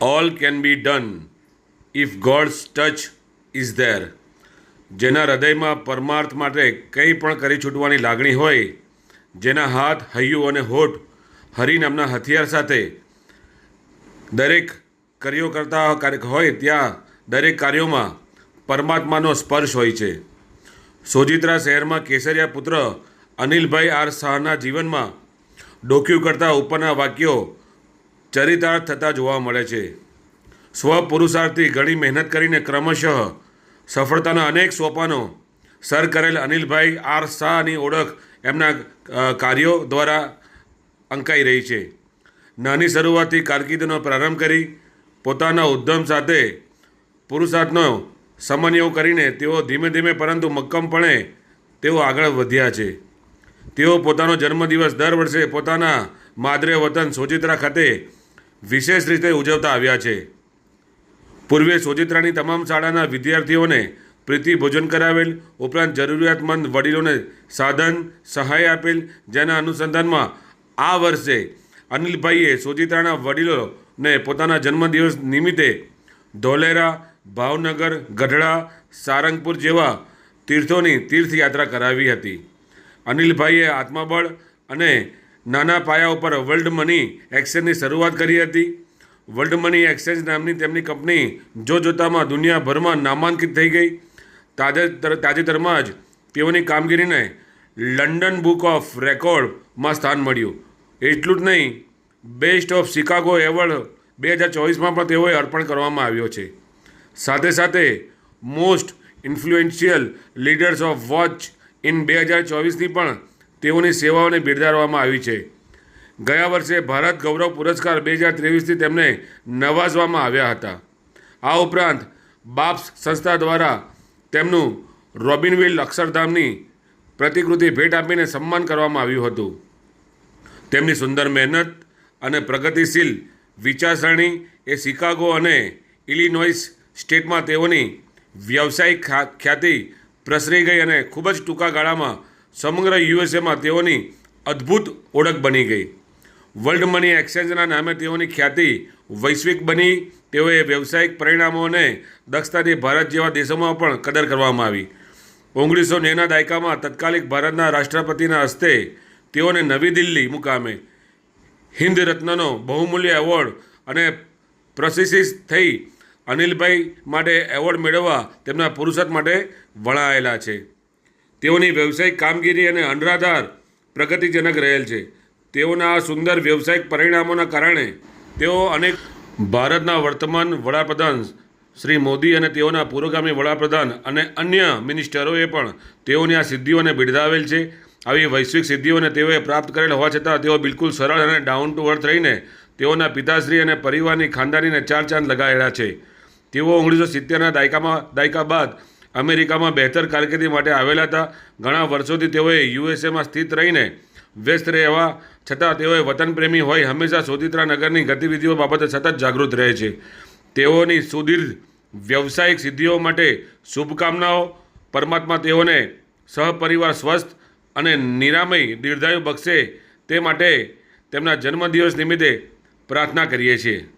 All can be done if God's touch is there જેના હૃદયમાં પરમાર્થ માટે કંઈ પણ કરી છૂટવાની લાગણી હોય, જેના હાથ, હૈયું અને હોઠ હરિ નામના હથિયાર સાથે દરેક કાર્યો કરતા હોય, ત્યાં દરેક કાર્યોમાં પરમાત્માનો સ્પર્શ હોય છે. સોજિત્રા શહેરમાં કેસરિયા પુત્ર અનિલભાઈ આર શાહના જીવનમાં ડોક્યુ કરતાં ઉપરના વાક્યો ચરિતાર્થ થતા જોવા મળે છે. સ્વપુરુષાર્થથી ઘણી મહેનત કરીને ક્રમશઃ સફળતાના અનેક સોપાનો સર કરેલ અનિલભાઈ આર શાહની ઓળખ એમના કાર્યો દ્વારા અંકાઈ રહી છે. નાની શરૂઆતથી કારકિર્દીનો પ્રારંભ કરી પોતાના ઉદ્યમ સાથે પુરુષાર્થનો સમન્વય કરીને તેઓ ધીમે ધીમે પરંતુ મક્કમપણે તેઓ આગળ વધ્યા છે. તેઓ પોતાનો જન્મદિવસ દર વર્ષે પોતાના માદરે વતન સોજિત્રા ખાતે વિશેષ રીતે ઉજવતા આવ્યા છે. પૂર્વે સોજિત્રાની તમામ શાળાના વિદ્યાર્થીઓને પ્રીતિ ભોજન કરાવેલ, ઉપરાંત જરૂરિયાતમંદ વડીલોને સાધન, સહાય આપેલ, જેના અનુસંધાનમાં આ વર્ષે અનિલભાઈએ સોજિત્રાના વડીલોને પોતાના જન્મદિવસ નિમિત્તે ધોલેરા, ભાવનગર, ગઢડા, સારંગપુર જેવા તીર્થોની તીર્થયાત્રા કરાવી હતી. અનિલભાઈએ આત્મબળ અને નાના પાયા ઉપર વર્લ્ડ મની એક્સચેન્જની શરૂઆત કરી હતી. વર્લ્ડ મની એક્સચેન્જ નામની તેમની કંપની જોતજોતામાં દુનિયાભરમાં નામાંકિત થઈ ગઈ. તાજેતર, તાજેતરમાં જ તેઓની કામગીરીને લંડન બુક ઓફ રેકોર્ડમાં સ્થાન મળ્યું. એટલું જ નહીં, બેસ્ટ ઓફ શિકાગો એવોર્ડ બે હજાર ચોવીસમાં પણ તેઓએ અર્પણ કરવામાં આવ્યો છે. સાથે સાથે, most influential leaders of watch in બે હજાર ચોવીસની પણ તેઓની સેવાઓને બિરદાવવામાં આવી છે. ગયા વર્ષે ભારત ગૌરવ પુરસ્કાર બે હજાર ત્રેવીસથી તેમને નવાજવામાં આવ્યા હતા. આ ઉપરાંત બાપ્સ સંસ્થા દ્વારા તેમનું રોબિનવિલ અક્ષરધામની પ્રતિકૃતિ ભેટ આપીને સન્માન કરવામાં આવ્યું હતું. તેમની સુંદર મહેનત અને પ્રગતિશીલ વિચારસરણી એ શિકાગો અને ઇલિનોઇસ સ્ટેટમાં તેઓની વ્યવસાયિક ખ્યાતિ પ્રસરી ગઈ અને ખૂબ જ ટૂંકા ગાળામાં સમગ્ર યુએસએમાં તેઓની અદ્ભુત ઓળખ બની ગઈ. વર્લ્ડ મની એક્સચેન્જના નામે તેઓની ખ્યાતિ વૈશ્વિક બની. તેઓએ વ્યવસાયિક પરિણામોને દક્ષતાથી ભારત જેવા દેશોમાં પણ કદર કરવામાં આવી. ઓગણીસો નેના દાયકામાં તત્કાલિક ભારતના રાષ્ટ્રપતિના હસ્તે તેઓને નવી દિલ્હી મુકામે હિન્દ રત્નનો બહુમૂલ્ય એવોર્ડ અને પ્રશિષિત થઈ અનિલભાઈ માટે એવોર્ડ મેળવવા તેમના પુરુષાર્થ માટે વણાયેલા છે. તેઓની વ્યવસાયિક કામગીરી અને અનરાધાર પ્રગતિજનક રહેલ છે. તેઓના આ સુંદર વ્યવસાયિક પરિણામોના કારણે તેઓ અનેક ભારતના વર્તમાન વડાપ્રધાન શ્રી મોદી અને તેઓના પૂર્વગામી વડાપ્રધાન અને અન્ય મિનિસ્ટરોએ પણ તેઓની આ સિદ્ધિઓને બિરદાવેલ છે. આવી વૈશ્વિક સિદ્ધિઓને તેઓએ પ્રાપ્ત કરેલ હોવા છતાં તેઓ બિલકુલ સરળ અને ડાઉન ટુ અર્થ રહીને તેઓના પિતાશ્રી અને પરિવારની ખાનદાનીને ચાર ચાંદ લગાવેલા છે. તેઓ ઓગણીસો સિત્તેરના દાયકામાં દાયકા બાદ અમેરિકામાં બહેતર કારકિર્દી માટે આવેલા હતા. ઘણા વર્ષોથી તેઓએ યુએસએમાં સ્થિત રહીને વ્યસ્ત રહેવા છતાં તેઓએ વતનપ્રેમી હોય હંમેશા સોદિત્રા નગરની ગતિવિધિઓ બાબતે સતત જાગૃત રહે છે. તેઓની સુદીર્ઘ વ્યવસાયિક સિદ્ધિઓ માટે શુભકામનાઓ, પરમાત્મા તેઓને સહપરિવાર સ્વસ્થ અને નિરામય દીર્ઘાયુ બક્ષે તે માટે તેમના જન્મદિવસ નિમિત્તે પ્રાર્થના કરીએ છીએ.